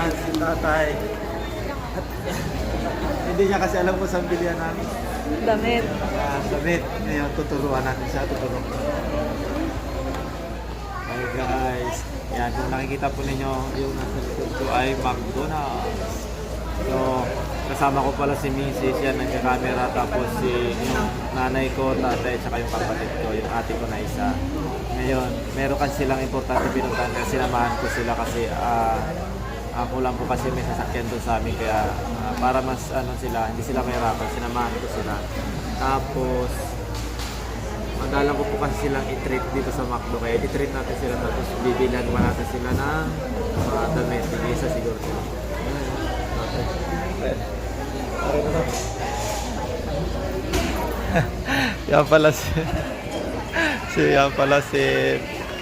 Yan, si tatay. At, hindi niya kasi alam kung saan bilihan namin. Damit. Yan, damit. Ngayon, tuturuan natin siya. Tuturuan. Hi guys. Yan, kung nakikita po ninyo, yung nasa likod ko ay McDonald's. So, kasama ko pala si Mrs. Yan, nagka-camera. Tapos si yung nanay ko, tatay, tsaka yung kapatid ko, yung ate ko na isa. Ngayon, meron kasi silang importante pinuntahan kasi sinamahan ko sila kasi ah, ako lang po kasi may sasakyan doon sa amin kaya ah, para mas ano sila, hindi sila mahirapan, sinamahan ko sila. Tapos, Madalang ko po kasi silang i-treat dito sa McDo kaya i-treat natin sila tapos bibilan naman natin sila ng mga damit. Hindi isa siguro sila. yan pala si si yan pala si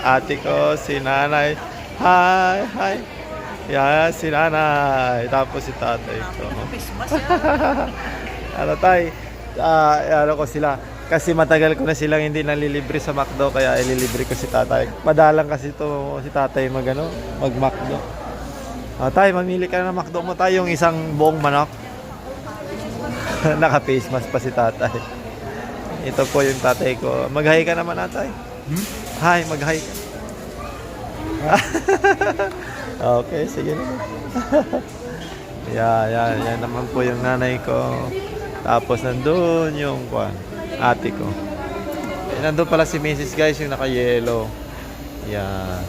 ate ko, si nanay. Hi, hi. Yan, si nanay. Tapos si tatay ko. ano tay? Ah, ano ko sila. Kasi matagal ko na silang hindi nalilibre sa McDo kaya ililibre ko si tatay. Madalang kasi to si tatay mag ano, mag McDo. Ah, tay, mamili ka na ng McDo mo tayo yung isang buong manok. Naka face mask pa si tatay. Ito po yung tatay ko. Mag-hi ka naman atay. Hmm? Hi, mag-hi ka. okay, sige na. yeah, yan, yan naman po yung nanay ko. Tapos nandun yung kwan, ate ko. Eh, nandun pala si Mrs. guys, yung naka-yellow. Yan.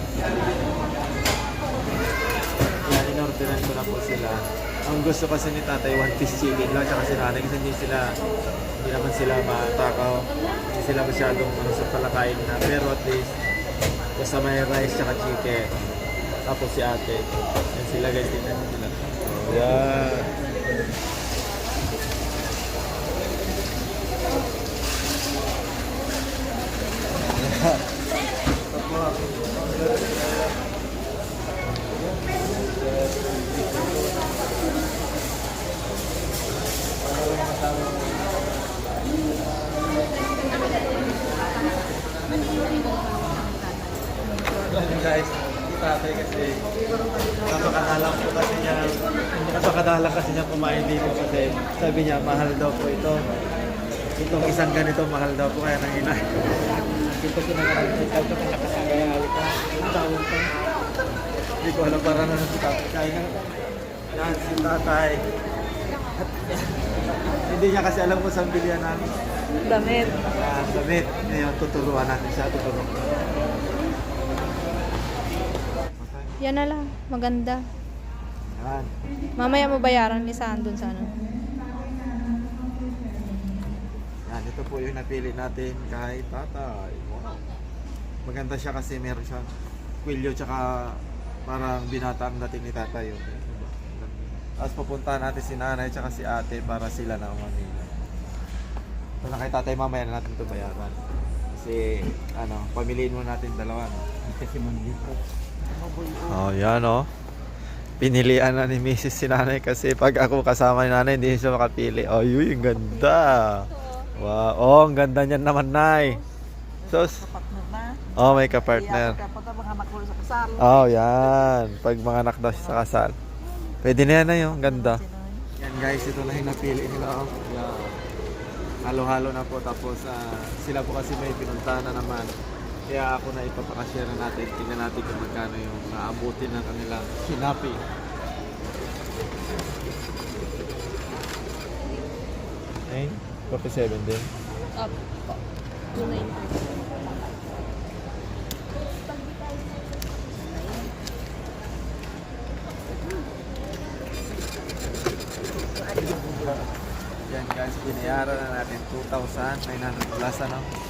Yan, inorderan ko na po sila. Ang gusto kasi ni tatay, one piece chicken lang, tsaka si nanay kasi hindi sila, hindi naman sila matakaw. Hindi sila masyadong ano, sa palakain na. Pero at least, basta may rice tsaka chicken. Tapos si ate. Yan sila guys, tingnan nyo sila. Yan guys, tatay kasi napakadalang po kasi niya napakadalang kasi niya kumain dito kasi sabi niya mahal daw po ito. Itong isang ganito mahal daw po kaya nang ina dito ko tawag ka? Hindi ko alam para na si tatay kaya na yan si tatay. At, hindi niya kasi alam kung saan bilihan namin. Damit. yan damit. Ngayon tuturuan natin siya tuturuan Yan na lang. Maganda. yan Mamaya mo bayaran ni Saan dun sa ano. Yan, ito po yung napili natin kay tatay. Wow. Maganda siya kasi meron siyang kwilyo tsaka parang binata ang dating ni tatay yun. Tapos pupuntahan natin si nanay tsaka si ate para sila na umamili. Ito na kay tatay mamaya na natin ito bayaran. Kasi ano, pamiliin mo natin dalawa. No? Kasi mandito. Oh, yan oh. Pinilian na ni Mrs. si nanay kasi pag ako kasama ni nanay, hindi siya makapili. Oh, yun, yung ganda. Wow. Oh, ang ganda niyan naman, Nay. So, oh, may ka-partner. Oh, yan. Pag mga anak daw siya sa kasal. Pwede na yan na yung ganda. Yan guys, ito na yung napili nila. Oh. Yan. Halo-halo na po. Tapos ah, sila po kasi may pinuntahan na naman. Kaya ako na ipapakashare na natin. Tingnan natin kung magkano yung naabutin ng kanilang sinapi. Ay, coffee 7 din. Up. 290. Yan guys, binayaran na natin 2,900 plus ano.